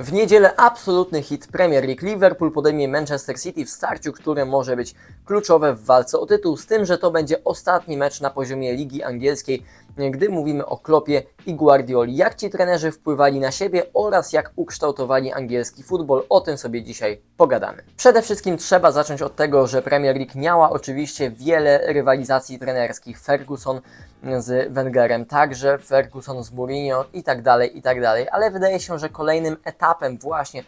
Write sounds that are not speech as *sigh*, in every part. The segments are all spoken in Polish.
W niedzielę absolutny hit Premier League. Liverpool podejmie Manchester City w starciu, które może być kluczowe w walce o tytuł, z tym, że to będzie ostatni mecz na poziomie Ligi Angielskiej, gdy mówimy o Klopie i Guardioli. Jak ci trenerzy wpływali na siebie oraz jak ukształtowali angielski futbol, o tym sobie dzisiaj pogadamy. Przede wszystkim trzeba zacząć od tego, że Premier League miała oczywiście wiele rywalizacji trenerskich. Ferguson z Wengerem, także Ferguson z Mourinho i tak dalej, i tak dalej, ale wydaje się, że kolejnym etapem właśnie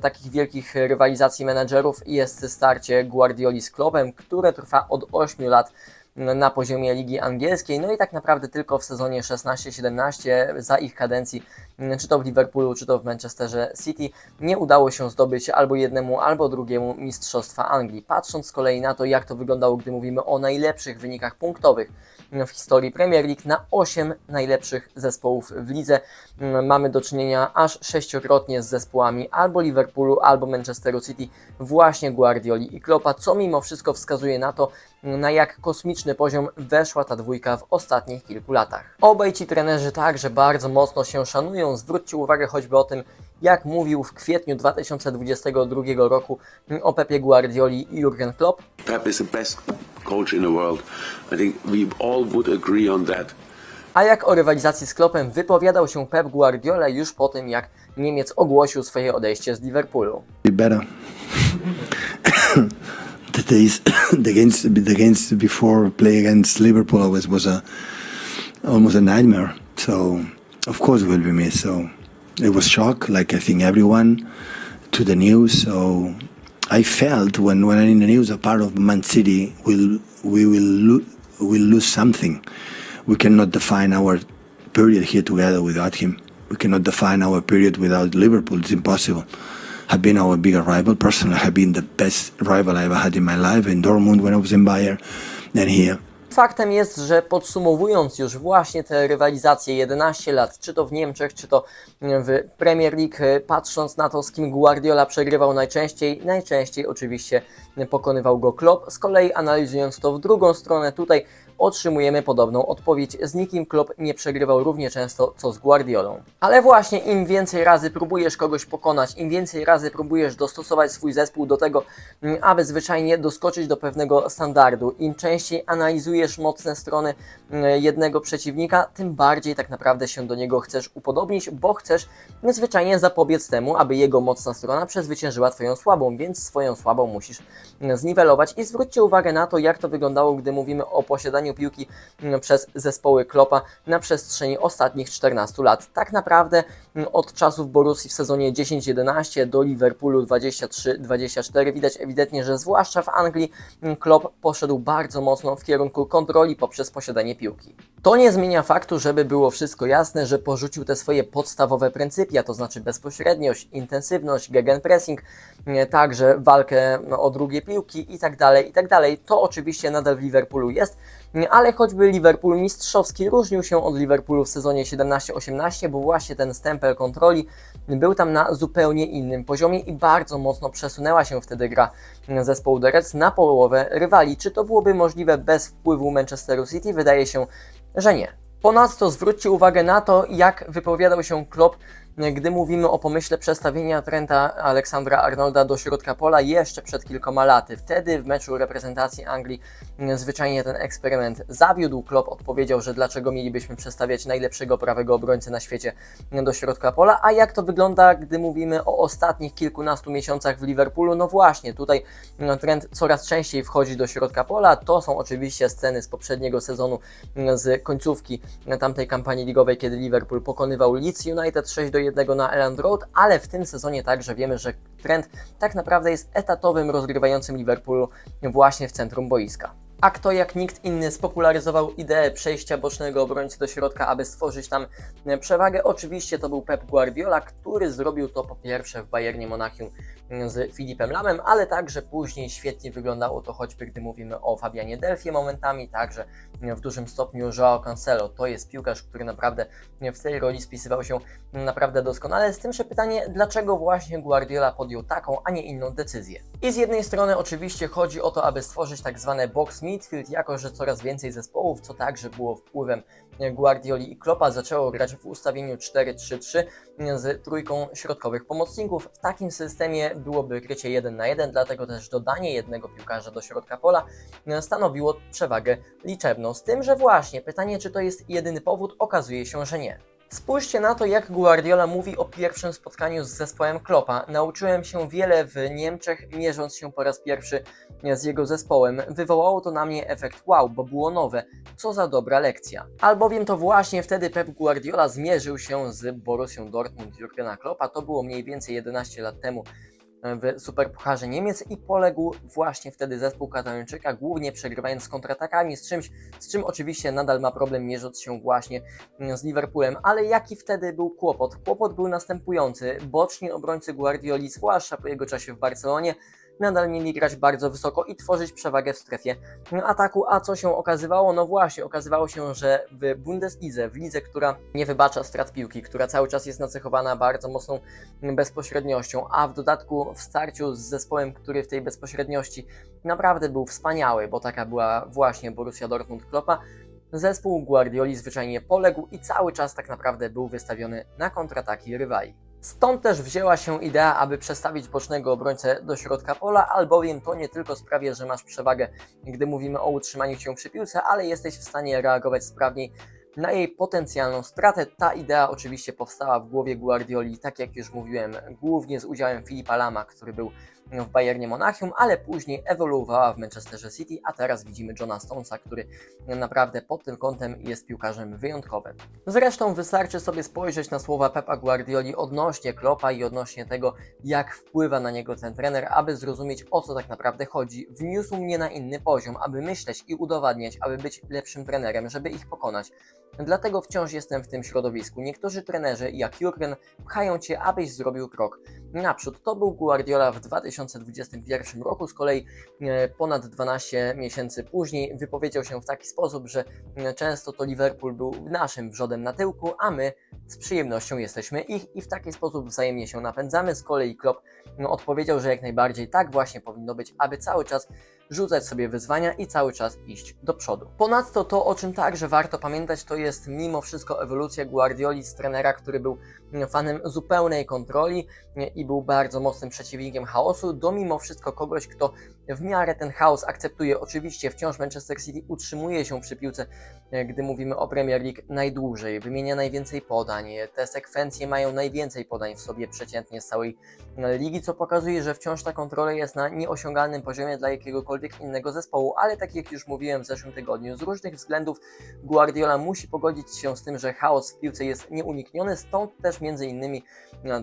takich wielkich rywalizacji menedżerów jest starcie Guardioli z Kloppem, które trwa od 8 lat na poziomie Ligi Angielskiej, no i tak naprawdę tylko w sezonie 16-17 za ich kadencji, mm, czy to w Liverpoolu, czy to w Manchesterze City, nie udało się zdobyć albo jednemu, albo drugiemu Mistrzostwa Anglii. Patrząc z kolei na to, jak to wyglądało, gdy mówimy o najlepszych wynikach punktowych w historii Premier League, na 8 najlepszych zespołów w lidze mm, mamy do czynienia aż sześciokrotnie z zespołami albo Liverpoolu, albo Manchesteru City, właśnie Guardioli i Kloppa, co mimo wszystko wskazuje na to, na jak kosmiczny poziom weszła ta dwójka w ostatnich kilku latach. Obaj ci trenerzy także bardzo mocno się szanują. Zwróćcie uwagę choćby o tym, jak mówił w kwietniu 2022 roku o Pepie Guardioli i Jurgen Klopp. Pep is the best coach in the world. I think we all would agree on that. A jak o rywalizacji z Kloppem wypowiadał się Pep Guardiola już po tym, jak Niemiec ogłosił swoje odejście z Liverpoolu. be better. The days, *coughs* the games, the games before play against Liverpool always was a almost a nightmare. So of course we'll be missed. So it was shock, like I think everyone, to the news. So I felt when when I in the news a part of Man City will we will lo- will lose something. We cannot define our period here together without him. We cannot define our period without Liverpool. It's impossible. Have been our bigger rival. Personally, have been the best rival I ever had in my life in Dortmund when I was in Bayern, here. Faktem jest, że podsumowując już właśnie te rywalizacje 11 lat, czy to w Niemczech, czy to w Premier League, patrząc na to, z kim Guardiola przegrywał najczęściej, najczęściej oczywiście pokonywał go Klopp. Z kolei analizując to w drugą stronę, tutaj otrzymujemy podobną odpowiedź. Z nikim Klopp nie przegrywał równie często co z Guardiolą. Ale właśnie im więcej razy próbujesz kogoś pokonać, im więcej razy próbujesz dostosować swój zespół do tego, mm, aby zwyczajnie doskoczyć do pewnego standardu, im częściej analizujesz mocne strony mm, jednego przeciwnika, tym bardziej tak naprawdę się do niego chcesz upodobnić, bo chcesz zwyczajnie zapobiec temu, aby jego mocna strona przezwyciężyła Twoją słabą, więc swoją słabą musisz mm, zniwelować. I zwróćcie uwagę na to, jak to wyglądało, gdy mówimy o posiadaniu piłki mm, przez zespoły Kloppa na przestrzeni ostatnich 14 lat. Tak naprawdę mm, od czasów Borussii w sezonie 10-11 do Liverpoolu 23-24 widać ewidentnie, że zwłaszcza w Anglii mm, Klopp poszedł bardzo mocno w kierunku kontroli poprzez posiadanie piłki. To nie zmienia faktu, żeby było wszystko jasne, że porzucił te swoje podstawowe pryncypia, to znaczy bezpośredniość, intensywność, gegenpressing, także walkę o drugie piłki i tak dalej, i tak. To oczywiście nadal w Liverpoolu jest, ale choćby Liverpool mistrzowski różnił się od Liverpoolu w sezonie 17-18, bo właśnie ten stempel kontroli był tam na zupełnie innym poziomie i bardzo mocno przesunęła się wtedy gra zespołu The Reds na połowę rywali. Czy to byłoby możliwe bez wpływu Manchesteru City? Wydaje się, że nie. Ponadto zwróćcie uwagę na to, jak wypowiadał się Klopp gdy mówimy o pomyśle przestawienia Trenta Aleksandra Arnolda do środka pola jeszcze przed kilkoma laty. Wtedy w meczu reprezentacji Anglii mm, zwyczajnie ten eksperyment zawiódł. Klopp odpowiedział, że dlaczego mielibyśmy przestawiać najlepszego prawego obrońcę na świecie do środka pola. A jak to wygląda, gdy mówimy o ostatnich kilkunastu miesiącach w Liverpoolu? No właśnie, tutaj mm, Trent coraz częściej wchodzi do środka pola. To są oczywiście sceny z poprzedniego sezonu, mm, z końcówki tamtej kampanii ligowej, kiedy Liverpool pokonywał Leeds United 6 do 1 na Elland Road, ale w tym sezonie także wiemy, że Trent tak naprawdę jest etatowym rozgrywającym Liverpoolu właśnie w centrum boiska. A kto jak nikt inny spopularyzował ideę przejścia bocznego obrońcy do środka, aby stworzyć tam przewagę? Oczywiście to był Pep Guardiola, który zrobił to po pierwsze w Bayernie Monachium z Filipem Lamem, ale także później świetnie wyglądało to choćby gdy mówimy o Fabianie Delfie momentami, także w dużym stopniu Joao Cancelo. To jest piłkarz, który naprawdę w tej roli spisywał się naprawdę doskonale. Z tym, że pytanie, dlaczego właśnie Guardiola podjął taką, a nie inną decyzję. I z jednej strony oczywiście chodzi o to, aby stworzyć tak zwane box midfield, jako że coraz więcej zespołów, co także było wpływem Guardioli i Kloppa, zaczęło grać w ustawieniu 4-3-3 z trójką środkowych pomocników. W takim systemie byłoby krycie 1 na 1, dlatego też dodanie jednego piłkarza do środka pola stanowiło przewagę liczebną. Z tym, że właśnie pytanie, czy to jest jedyny powód, okazuje się, że nie. Spójrzcie na to, jak Guardiola mówi o pierwszym spotkaniu z zespołem Kloppa. Nauczyłem się wiele w Niemczech, mierząc się po raz pierwszy z jego zespołem. Wywołało to na mnie efekt wow, bo było nowe. Co za dobra lekcja. Albowiem to właśnie wtedy Pep Guardiola zmierzył się z Borussią Dortmund Jurgena Kloppa. To było mniej więcej 11 lat temu w Superpucharze Niemiec i poległ właśnie wtedy zespół Katalończyka, głównie przegrywając z kontratakami, z czymś, z czym oczywiście nadal ma problem mierząc się właśnie z Liverpoolem, ale jaki wtedy był kłopot? Kłopot był następujący. Boczni obrońcy Guardioli, zwłaszcza po jego czasie w Barcelonie, nadal mieli grać bardzo wysoko i tworzyć przewagę w strefie ataku. A co się okazywało? No właśnie, okazywało się, że w Bundeslidze, w lidze, która nie wybacza strat piłki, która cały czas jest nacechowana bardzo mocną bezpośredniością, a w dodatku w starciu z zespołem, który w tej bezpośredniości naprawdę był wspaniały, bo taka była właśnie Borussia Dortmund Kloppa, zespół Guardioli zwyczajnie poległ i cały czas tak naprawdę był wystawiony na kontrataki rywali. Stąd też wzięła się idea, aby przestawić bocznego obrońcę do środka pola, albowiem to nie tylko sprawia, że masz przewagę, gdy mówimy o utrzymaniu się przy piłce, ale jesteś w stanie reagować sprawniej na jej potencjalną stratę. Ta idea oczywiście powstała w głowie Guardioli, tak jak już mówiłem, głównie z udziałem Filipa Lama, który był w Bayernie Monachium, ale później ewoluowała w Manchesterze City, a teraz widzimy Johna Stonesa, który naprawdę pod tym kątem jest piłkarzem wyjątkowym. Zresztą wystarczy sobie spojrzeć na słowa Pepa Guardioli odnośnie Kloppa i odnośnie tego, jak wpływa na niego ten trener, aby zrozumieć o co tak naprawdę chodzi. Wniósł mnie na inny poziom, aby myśleć i udowadniać, aby być lepszym trenerem, żeby ich pokonać. Dlatego wciąż jestem w tym środowisku. Niektórzy trenerzy, jak Jurgen, pchają cię, abyś zrobił krok naprzód. To był Guardiola w 2021 roku, z kolei e, ponad 12 miesięcy później wypowiedział się w taki sposób, że e, często to Liverpool był naszym wrzodem na tyłku, a my z przyjemnością jesteśmy ich i w taki sposób wzajemnie się napędzamy. Z kolei Klopp no, odpowiedział, że jak najbardziej tak właśnie powinno być, aby cały czas rzucać sobie wyzwania i cały czas iść do przodu. Ponadto to, o czym także warto pamiętać, to jest mimo wszystko ewolucja Guardioli z trenera, który był fanem zupełnej kontroli i był bardzo mocnym przeciwnikiem chaosu, do mimo wszystko kogoś, kto w miarę ten chaos akceptuje. Oczywiście wciąż Manchester City utrzymuje się przy piłce, gdy mówimy o Premier League najdłużej, wymienia najwięcej podań, te sekwencje mają najwięcej podań w sobie przeciętnie z całej ligi, co pokazuje, że wciąż ta kontrola jest na nieosiągalnym poziomie dla jakiegokolwiek innego zespołu, ale tak jak już mówiłem w zeszłym tygodniu, z różnych względów Guardiola musi pogodzić się z tym, że chaos w piłce jest nieunikniony, stąd też między innymi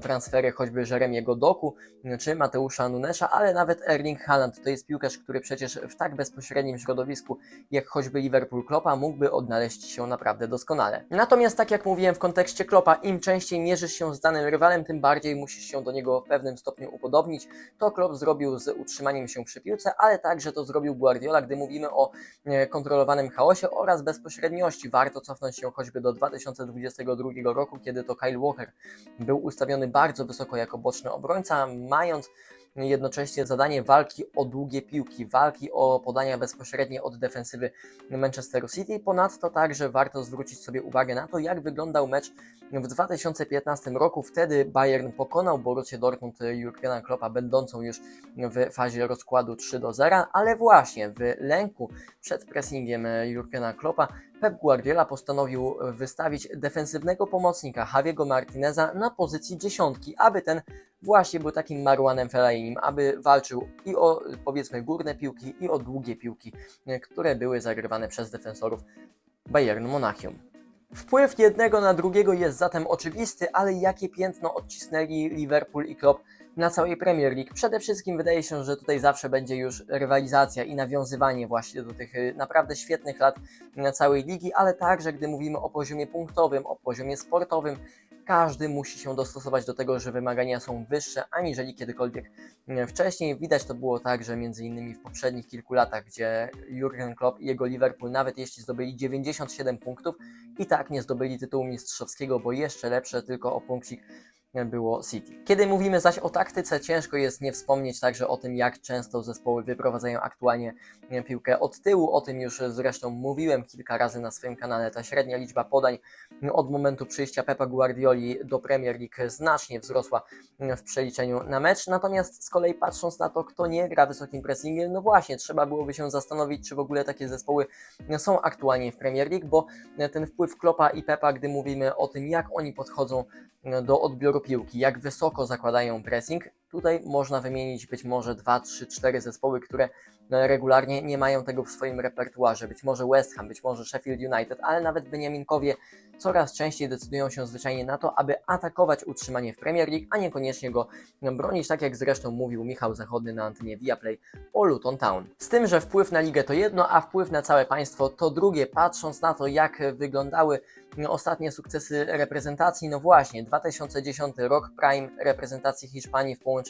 transfery choćby Jeremiego Doku czy Mateusza Nunesza, ale nawet Erling Haaland to jest piłkarz, który przecież w tak bezpośrednim środowisku jak choćby Liverpool Kloppa mógłby odnaleźć się naprawdę doskonale. Natomiast tak jak mówiłem w kontekście Kloppa, im częściej mierzysz się z danym rywalem, tym bardziej musisz się do niego w pewnym stopniu upodobnić. To Klopp zrobił z utrzymaniem się przy piłce, ale także to zrobił Guardiola, gdy mówimy o e, kontrolowanym chaosie oraz bezpośredniości. Warto cofnąć się choćby do 2022 roku, kiedy to Kyle Walker był ustawiony bardzo wysoko jako boczny obrońca, mając jednocześnie zadanie walki o długie piłki, walki o podania bezpośrednie od defensywy Manchesteru City. Ponadto także warto zwrócić sobie uwagę na to, jak wyglądał mecz w 2015 roku. Wtedy Bayern pokonał Borussię Dortmund Jurgena Kloppa, będącą już w fazie rozkładu 3 do 0, ale właśnie w lęku przed pressingiem Jurgena Kloppa Pep Guardiola postanowił wystawić defensywnego pomocnika Javiego Martineza na pozycji dziesiątki, aby ten właśnie był takim Marwanem Fellainim, aby walczył i o powiedzmy górne piłki i o długie piłki, które były zagrywane przez defensorów Bayernu Monachium. Wpływ jednego na drugiego jest zatem oczywisty, ale jakie piętno odcisnęli Liverpool i Klopp na całej Premier League. Przede wszystkim wydaje się, że tutaj zawsze będzie już rywalizacja i nawiązywanie właśnie do tych y, naprawdę świetnych lat całej ligi, ale także gdy mówimy o poziomie punktowym, o poziomie sportowym, każdy musi się dostosować do tego, że wymagania są wyższe aniżeli kiedykolwiek mm, wcześniej. Widać to było także między innymi w poprzednich kilku latach, gdzie Jurgen Klopp i jego Liverpool, nawet jeśli zdobyli 97 punktów, i tak nie zdobyli tytułu mistrzowskiego, bo jeszcze lepsze tylko o punkcik było City. Kiedy mówimy zaś o taktyce, ciężko jest nie wspomnieć także o tym, jak często zespoły wyprowadzają aktualnie e, piłkę od tyłu. O tym już zresztą mówiłem kilka razy na swoim kanale. Ta średnia liczba podań od momentu przyjścia Pepa Guardioli do Premier League znacznie wzrosła w przeliczeniu na mecz. Natomiast z kolei patrząc na to, kto nie gra wysokim pressingiem, no właśnie, trzeba byłoby się zastanowić, czy w ogóle takie zespoły są aktualnie w Premier League, bo ten wpływ Klopa i Pepa, gdy mówimy o tym, jak oni podchodzą do odbioru piłki, jak wysoko zakładają pressing. Tutaj można wymienić być może 2, 3, 4 zespoły, które no, regularnie nie mają tego w swoim repertuarze. Być może West Ham, być może Sheffield United, ale nawet Beniaminkowie coraz częściej decydują się zwyczajnie na to, aby atakować utrzymanie w Premier League, a niekoniecznie go bronić, tak jak zresztą mówił Michał Zachodny na antenie Viaplay o Luton Town. Z tym, że wpływ na ligę to jedno, a wpływ na całe państwo to drugie, patrząc na to, jak wyglądały ostatnie sukcesy reprezentacji, no właśnie, 2010 rok, prime reprezentacji Hiszpanii w połączeniu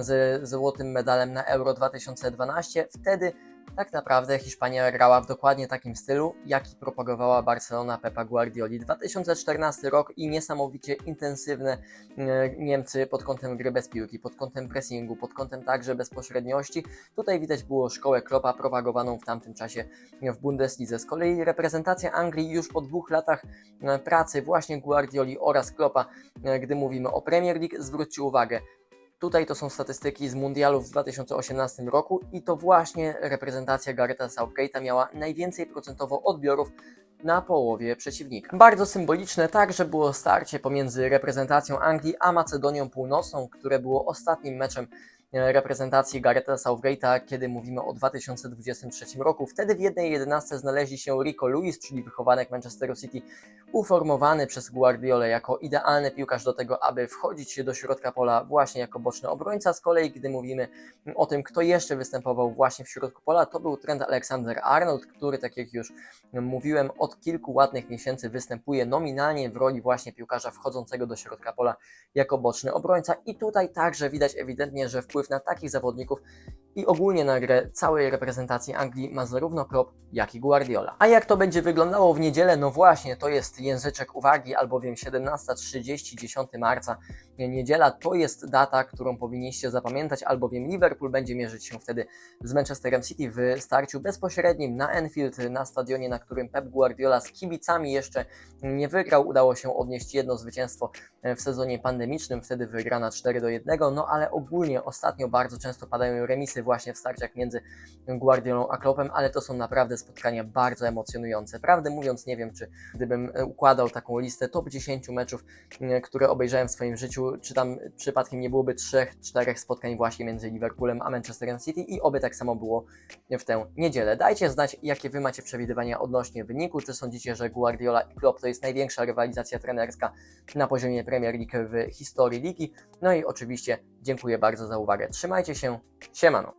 z złotym medalem na Euro 2012. Wtedy tak naprawdę Hiszpania grała w dokładnie takim stylu, jaki propagowała Barcelona Pepa Guardioli. 2014 rok i niesamowicie intensywne e, Niemcy pod kątem gry bez piłki, pod kątem pressingu, pod kątem także bezpośredniości. Tutaj widać było szkołę Klopa propagowaną w tamtym czasie w Bundeslidze. Z kolei reprezentacja Anglii już po dwóch latach e, pracy właśnie Guardioli oraz Klopa, e, gdy mówimy o Premier League, zwróćcie uwagę, Tutaj to są statystyki z mundialu w 2018 roku i to właśnie reprezentacja Garetha Southgate'a miała najwięcej procentowo odbiorów na połowie przeciwnika. Bardzo symboliczne także było starcie pomiędzy reprezentacją Anglii a Macedonią Północną, które było ostatnim meczem reprezentacji Garetha Southgate'a, kiedy mówimy o 2023 roku. Wtedy w jednej jedenastce znaleźli się Rico Lewis, czyli wychowanek Manchesteru City, uformowany przez Guardiolę jako idealny piłkarz do tego, aby wchodzić do środka pola właśnie jako boczny obrońca. Z kolei, gdy mówimy o tym, kto jeszcze występował właśnie w środku pola, to był trend Alexander Arnold, który, tak jak już mówiłem, od kilku ładnych miesięcy występuje nominalnie w roli właśnie piłkarza wchodzącego do środka pola jako boczny obrońca. I tutaj także widać ewidentnie, że wpływ na takich zawodników i ogólnie na grę całej reprezentacji Anglii ma zarówno Klopp, jak i Guardiola. A jak to będzie wyglądało w niedzielę? No właśnie, to jest języczek uwagi, albowiem 17.30, 10 marca, niedziela to jest data, którą powinniście zapamiętać, albowiem Liverpool będzie mierzyć się wtedy z Manchesterem City w starciu bezpośrednim na Enfield, na stadionie, na którym Pep Guardiola z kibicami jeszcze nie wygrał. Udało się odnieść jedno zwycięstwo w sezonie pandemicznym, wtedy wygrana 4 do 1, no ale ogólnie ostatnio bardzo często padają remisy właśnie w starciach między Guardiolą a Kloppem, ale to są naprawdę spotkania bardzo emocjonujące. Prawdę mówiąc, nie wiem, czy gdybym układał taką listę top 10 meczów, które obejrzałem w swoim życiu, czy tam przypadkiem nie byłoby 3-4 spotkań właśnie między Liverpoolem a Manchesterem City i oby tak samo było w tę niedzielę. Dajcie znać, jakie Wy macie przewidywania odnośnie wyniku, czy sądzicie, że Guardiola i Klopp to jest największa rywalizacja trenerska na poziomie Premier League w historii ligi. No i oczywiście dziękuję bardzo za uwagę. Trzymajcie się, siemano.